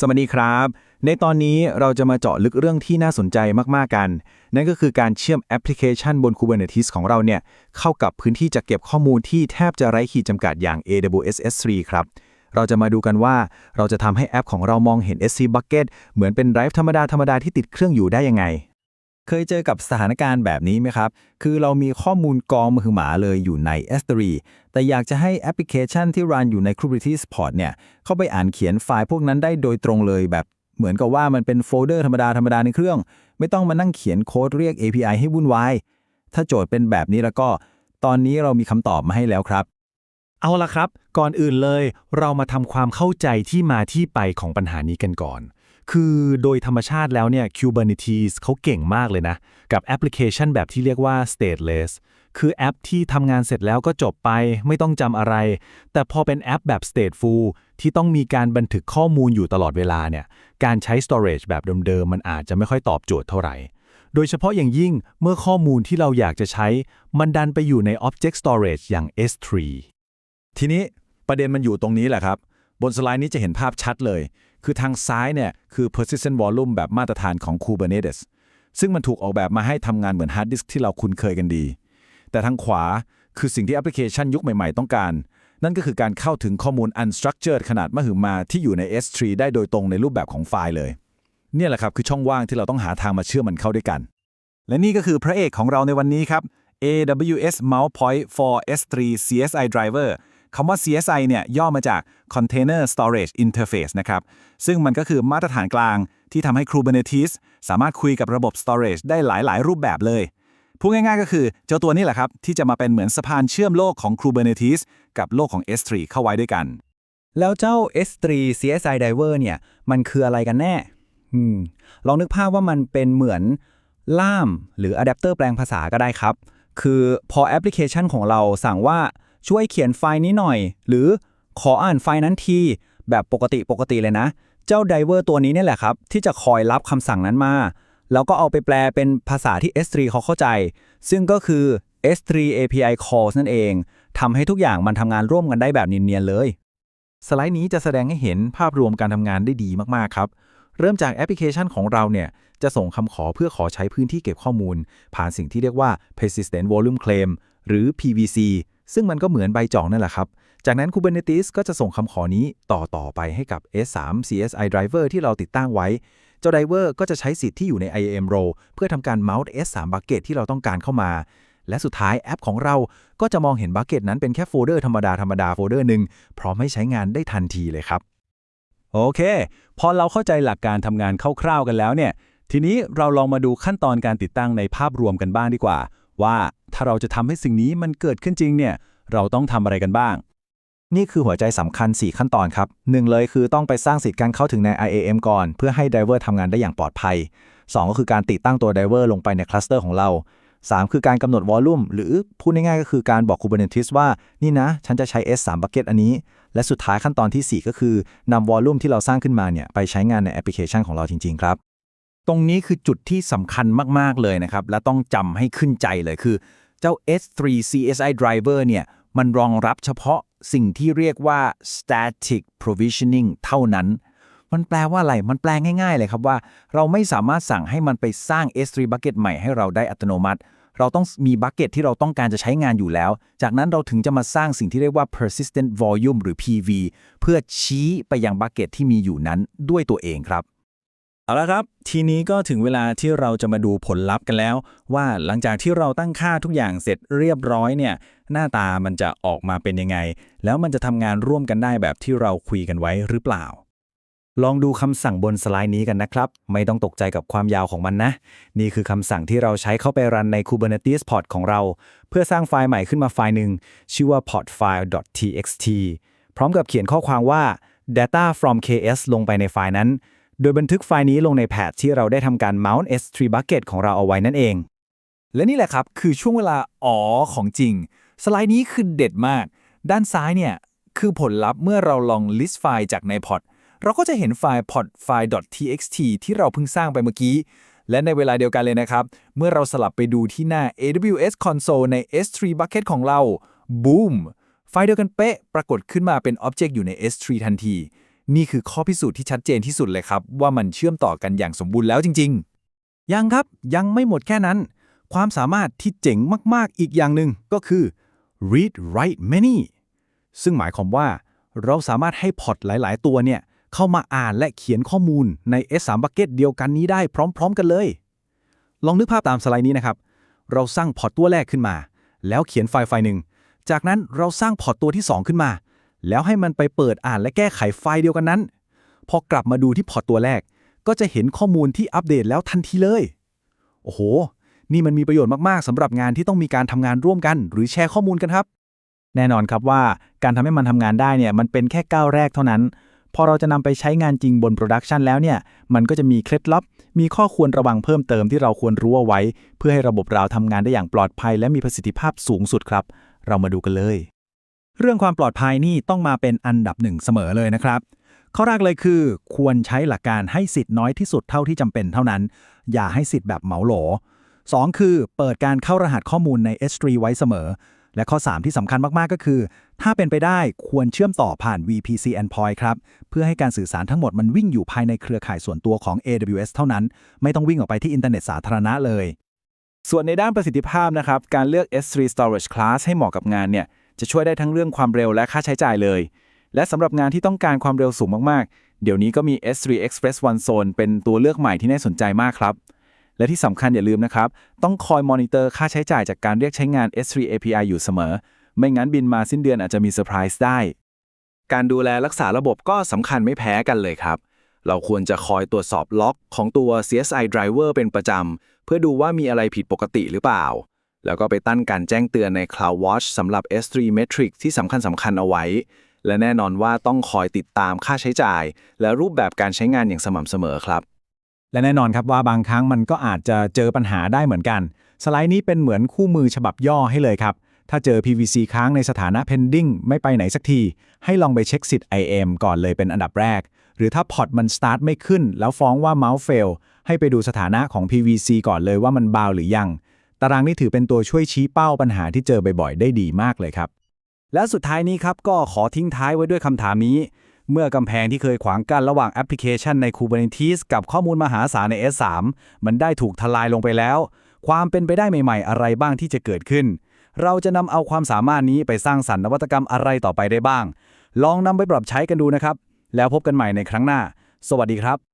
สวัสดีครับ ในตอนนี้เราจะมาเจาะลึกเรื่องที่น่าสนใจมาก ๆ กัน นั่นก็คือการเชื่อมแอปพลิเคชันบน Kubernetes ของเราเนี่ย เข้ากับพื้นที่จัดเก็บข้อมูลที่แทบจะไร้ขีดจำกัดอย่าง AWS S3 ครับ เราจะมาดูกันว่าเราจะทำให้แอปของเรามองเห็น S3 Bucket เหมือนเป็นไดรฟ์ธรรมดา ธรรมดาที่ติดเครื่องอยู่ได้ยังไง เคยเจอกับสถานการณ์แบบนี้ไหมครับ คือเรามีข้อมูลกองมือหมาเลยอยู่ใน S3 แต่อยากจะให้แอปพลิเคชันที่รันอยู่ใน Kubernetes Pod เนี่ย เข้าไปอ่านเขียนไฟล์พวกนั้นได้โดยตรงเลยแบบเหมือนกับว่ามันเป็นโฟลเดอร์ธรรมดาธรรมดาในเครื่อง ไม่ต้องมานั่งเขียนโค้ดเรียก API ให้วุ่นวาย ถ้าโจทย์เป็นแบบนี้แล้วก็ ตอนนี้เรามีคำตอบมาให้แล้วครับ เอาละครับ ก่อนอื่นเลย เรามาทำความเข้าใจที่มาที่ไปของปัญหานี้กันก่อน คือโดยธรรมชาติแล้วเนี่ย Kubernetes เขาเก่งมากเลยนะ กับแอปพลิเคชันแบบที่เรียกว่า stateless คือแอปที่ทำงานเสร็จแล้วก็จบไปไม่ต้องจำอะไร แต่พอเป็นแอปแบบ stateful ที่ต้องมีการบันทึกข้อมูลอยู่ตลอดเวลาเนี่ย การใช้ storage แบบเดิมๆ มันอาจจะไม่ค่อยตอบโจทย์เท่าไหร่ โดยเฉพาะอย่างยิ่งเมื่อข้อมูลที่เราอยากจะใช้ มันดันไปอยู่ใน object storage อย่าง S3 ทีนี้ประเด็นมันอยู่ตรงนี้แหละครับ บนสไลด์นี้จะเห็นภาพชัดเลย คือทางซ้ายเนี่ยคือ persistent volume แบบมาตรฐานของ Kubernetes ซึ่งมันถูกออกแบบมาให้ทำงานเหมือนฮาร์ดดิสก์ที่เราคุ้นเคยกันดี แต่ทางขวาคือสิ่งที่แอปพลิเคชันยุคใหม่ๆต้องการ นั่นก็คือการเข้าถึงข้อมูล unstructured ขนาดมหึมาที่อยู่ใน S3 ได้โดยตรงในรูปแบบของไฟล์เลย เนี่ยแหละครับคือช่องว่างที่เราต้องหาทางมาเชื่อมมันเข้าด้วยกัน และนี่ก็คือพระเอกของเราในวันนี้ครับ AWS Mount Point for S3 CSI Driver คำว่า CSI เนี่ยย่อมาจาก Container Storage Interface นะครับ ซึ่งมันก็คือมาตรฐานกลางที่ทำให้ Kubernetes สามารถคุยกับระบบ Storage ได้หลาย ๆ รูปแบบเลย พูดง่าย ๆ ก็คือเจ้าตัวนี้แหละครับ ที่จะมาเป็นเหมือนสะพานเชื่อมโลกของ Kubernetes กับโลกของ S3 เข้าไว้ด้วยกัน แล้วเจ้า S3 CSI Diver เนี่ยมันคืออะไรกันแน่อลองนึกภาพว่ามันเป็นเหมือนล่ามหรืออะแดปเตอร์แปลงภาษาก็ได้ครับ คือพอแอปพลิเคชันของเราสั่งว่า ช่วยเขียนไฟล์นี้หน่อย หรือขออ่านไฟล์นั้นที แบบปกติปกติเลยนะ เจ้า Diver ตัวนี้เนี่ยแหละครับ ที่จะคอยรับคำสั่งนั้นมา แล้วก็เอาไปแปลเป็นภาษาที่ S3 เขาเข้าใจ ซึ่งก็คือ S3 API calls นั่นเองทำให้ทุกอย่างมันทำงานร่วมกันได้แบบเนียนๆเลย สไลด์นี้จะแสดงให้เห็นภาพรวมการทำงานได้ดีมากๆครับ เริ่มจากแอปพลิเคชันของเราเนี่ย จะส่งคำขอเพื่อขอใช้พื้นที่เก็บข้อมูล ผ่านสิ่งที่เรียกว่า persistent volume claim หรือ PVC ซึ่งมันก็เหมือนใบจองนั่นแหละครับ จากนั้น Kubernetes ก็จะส่งคำขอนี้ต่อต่อไปให้กับ S3 CSI driver ที่เราติดตั้งไว้ เจ้า driver ก็จะใช้สิทธิ์ที่อยู่ใน IAM role เพื่อทำการ mount S3 bucket ที่เราต้องการเข้ามา และสุดท้ายแอปของเราก็จะมองเห็นบักเก็ตนั้นเป็นแค่โฟลเดอร์ธรรมดาธรรมดาโฟลเดอร์หนึ่งพร้อมให้ใช้งานได้ทันทีเลยครับ โอเค พอเราเข้าใจหลักการทำงานคร่าวๆกันแล้วเนี่ย ทีนี้เราลองมาดูขั้นตอนการติดตั้งในภาพรวมกันบ้างดีกว่า ว่า ถ้าเราจะทำให้สิ่งนี้มันเกิดขึ้นจริงเนี่ย เราต้องทำอะไรกันบ้าง นี่คือหัวใจสำคัญ 4 ขั้นตอนครับหนึ่งเลยคือต้องไปสร้างสิทธิ์การเข้าถึงใน IAM ก่อน เพื่อให้ไดเวอร์ทำงานได้อย่างปลอดภัย 2 ก็คือการติดตั้งตัวไดเวอร์ลงไปในคลัสเตอร์ของเรา 3 คือการกำหนดวอลลุ่มหรือพูดง่ายๆก็คือการบอก Kubernetes ว่านี่นะ ฉันจะใช้ S3 bucket อันนี้ และสุดท้ายขั้นตอนทีสี่4 ก็คือนำวอลลุ่มที่เราสร้างขึ้นมาเนี่ยไปใช้งานในแอปพลิเคชันของเราจริง ๆ ครับตรงนี้คือจุดที่สำคัญมาก ๆ เลยนะครับ และต้องจำให้ขึ้นใจเลยคือ เจ้า S3 CSI driver เนี่ยมันรองรับเฉพาะสิ่งที่เรียกว่า static provisioning เท่านั้น มันแปลว่าอะไร มันแปลง่ายๆเลยครับว่า เราไม่สามารถสั่งให้มันไปสร้าง S3 bucket ใหม่ให้เราได้อัตโนมัติ เราต้องมีบักเก็ตที่เราต้องการจะใช้งานอยู่แล้ว จากนั้นเราถึงจะมาสร้างสิ่งที่เรียกว่า persistent volume หรือ PV เพื่อชี้ไปยังบักเก็ตที่มีอยู่นั้นด้วยตัวเองครับ เอาละครับ ทีนี้ก็ถึงเวลาที่เราจะมาดูผลลัพธ์กันแล้ว ว่าหลังจากที่เราตั้งค่าทุกอย่างเสร็จเรียบร้อยเนี่ยหน้าตามันจะออกมาเป็นยังไง แล้วมันจะทำงานร่วมกันได้แบบที่เราคุยกันไว้หรือเปล่า ลองดูคำสั่งบนสไลด์นี้กันนะครับ ไม่ต้องตกใจกับความยาวของมันนะ นี่คือคำสั่งที่เราใช้เข้าไปรันใน Kubernetes pod ของเรา เพื่อสร้างไฟล์ใหม่ขึ้นมาไฟล์หนึ่งชื่อว่า podfile.txt พร้อมกับเขียนข้อความว่า data from ks ลงไปในไฟล์นั้น โดยบันทึกไฟล์นี้ลงในแพทที่เราได้ทำการ mount s3 bucket ของเราเอาไว้นั่นเอง และนี่แหละครับ คือช่วงเวลาอ๋อของจริง สไลด์นี้คือเด็ดมาก ด้านซ้ายเนี่ย คือผลลัพธ์เมื่อเราลอง list ไฟล์จากใน pod เราก็จะเห็นไฟล์ pod file .txt ที่เราเพิ่งสร้างไปเมื่อกี้ และในเวลาเดียวกันเลยนะครับ เมื่อเราสลับไปดูที่หน้า AWS console ใน S3 bucket ของเรา boom ไฟล์เดียวกันเป๊ะ ปรากฏขึ้นมาเป็น Object อยู่ใน S3 ทันที นี่คือข้อพิสูจน์ที่ชัดเจนที่สุดเลยครับ ว่ามันเชื่อมต่อกันอย่างสมบูรณ์แล้วจริง ๆ ยังครับยังไม่หมดแค่นั้น ความสามารถที่เจ๋งมากๆอีกอย่างหนึ่งก็คือ read write many ซึ่งหมายความว่า เราสามารถให้พอร์ตหลาย ๆ ตัวเนี่ย เข้ามาอ่านและเขียนข้อมูลใน S3 bucket เดียวกันนี้ได้พร้อม ๆ กันเลย ลองนึกภาพตามสไลด์นี้นะครับ เราสร้างพอร์ตตัวแรกขึ้นมา แล้วเขียนไฟล์ไฟล์หนึ่งจากนั้นเราสร้างพอร์ตตัวที่ 2 ขึ้นมา แล้วให้มันไปเปิดอ่านและแก้ไขไฟล์เดียวกันนั้น พอกลับมาดูที่พอร์ตตัวแรก ก็จะเห็นข้อมูลที่อัปเดตแล้วทันทีเลย โอ้โห นี่มันมีประโยชน์มากๆสำหรับงานที่ต้องมีการทำงานร่วมกัน หรือแชร์ข้อมูลกันครับ แน่นอนครับว่าการทำให้มันทำงานได้เนี่ยมันเป็นแค่ก้าวแรกเท่านั้น พอเราจะนำไปใช้งานจริงบนโปรดักชันแล้วเนี่ยมันก็จะมีเคล็ดลับ มีข้อควรระวังเพิ่มเติมที่เราควรรู้เอาไว้ เพื่อให้ระบบเราทำงานได้อย่างปลอดภัย และมีประสิทธิภาพสูงสุดครับ เรามาดูกันเลย เรื่องความปลอดภัยนี่ต้องมาเป็นอันดับหนึ่งเสมอเลยนะครับ ข้อแรกเลยคือ ควรใช้หลักการให้สิทธิ์น้อยที่สุดเท่าที่จำเป็นเท่านั้น อย่าให้สิทธิ์แบบเหมาโหล 2 คือเปิดการเข้ารหัสข้อมูลใน S3 ไว้เสมอ และข้อ 3 ที่สำคัญมาก ๆ ก็คือ ถ้าเป็นไปได้ควรเชื่อมต่อผ่าน VPC endpoint ครับ เพื่อให้การสื่อสารทั้งหมดมันวิ่งอยู่ภายในเครือข่ายส่วนตัวของ AWS เท่านั้น ไม่ต้องวิ่งออกไปที่อินเทอร์เน็ตสาธารณะเลย ส่วนในด้านประสิทธิภาพนะครับการเลือก S3 Storage Class ให้เหมาะกับงานเนี่ย จะช่วยได้ทั้งเรื่องความเร็วและค่าใช้จ่ายเลย และสำหรับงานที่ต้องการความเร็วสูงมากๆ เดี๋ยวนี้ก็มี S3 Express One Zone เป็นตัวเลือกใหม่ที่น่าสนใจมากครับ และที่สำคัญอย่าลืมนะครับ ต้องคอยมอนิเตอร์ค่าใช้จ่ายจากการเรียกใช้งาน S3 API อยู่เสมอ ไม่งั้นบินมาสิ้นเดือนอาจจะมีเซอร์ไพรส์ได้ การดูแลรักษาระบบก็สำคัญไม่แพ้กันเลยครับเราควรจะคอยตรวจสอบล็อกของตัว CSI driver เป็นประจำ เพื่อดูว่ามีอะไรผิดปกติหรือเปล่า แล้วก็ไปตั้งการแจ้งเตือนใน Cloud Watch สำหรับ S3 Metric ที่สำคัญสำคัญเอาไว้ และแน่นอนว่าต้องคอยติดตามค่าใช้จ่าย และรูปแบบการใช้งานอย่างสม่ำเสมอครับ และแน่นอนครับว่าบางครั้งมันก็อาจจะเจอปัญหาได้เหมือนกัน สไลด์นี้เป็นเหมือนคู่มือฉบับย่อให้เลยครับ ถ้าเจอ PVC ค้างในสถานะ pending ไม่ไปไหนสักที ให้ลองไปเช็คสิทธิ์ IM ก่อนเลยเป็นอันดับแรก หรือถ้าพอร์ตมัน start ไม่ขึ้น แล้วฟ้องว่า mouse fail ให้ไปดูสถานะของ PVC ก่อนเลยว่ามันบาวหรือยัง ตารางนี้ถือเป็นตัวช่วยชี้เป้าปัญหาที่เจอบ่อยๆ ได้ดีมากเลยครับ และสุดท้ายนี้ครับก็ขอทิ้งท้ายไว้ด้วยคำถามนี้ เมื่อกำแพงที่เคยขวางกั้นระหว่างแอปพลิเคชันใน Kubernetes กับข้อมูลมหาศาลใน S3 มันได้ถูกทลายลงไปแล้ว ความเป็นไปได้ใหม่ๆ อะไรบ้างที่จะเกิดขึ้น เราจะนำเอาความสามารถนี้ไปสร้างสรรค์นวัตกรรมอะไรต่อไปได้บ้าง ลองนำไปปรับใช้กันดูนะครับ แล้วพบกันใหม่ในครั้งหน้า สวัสดีครับ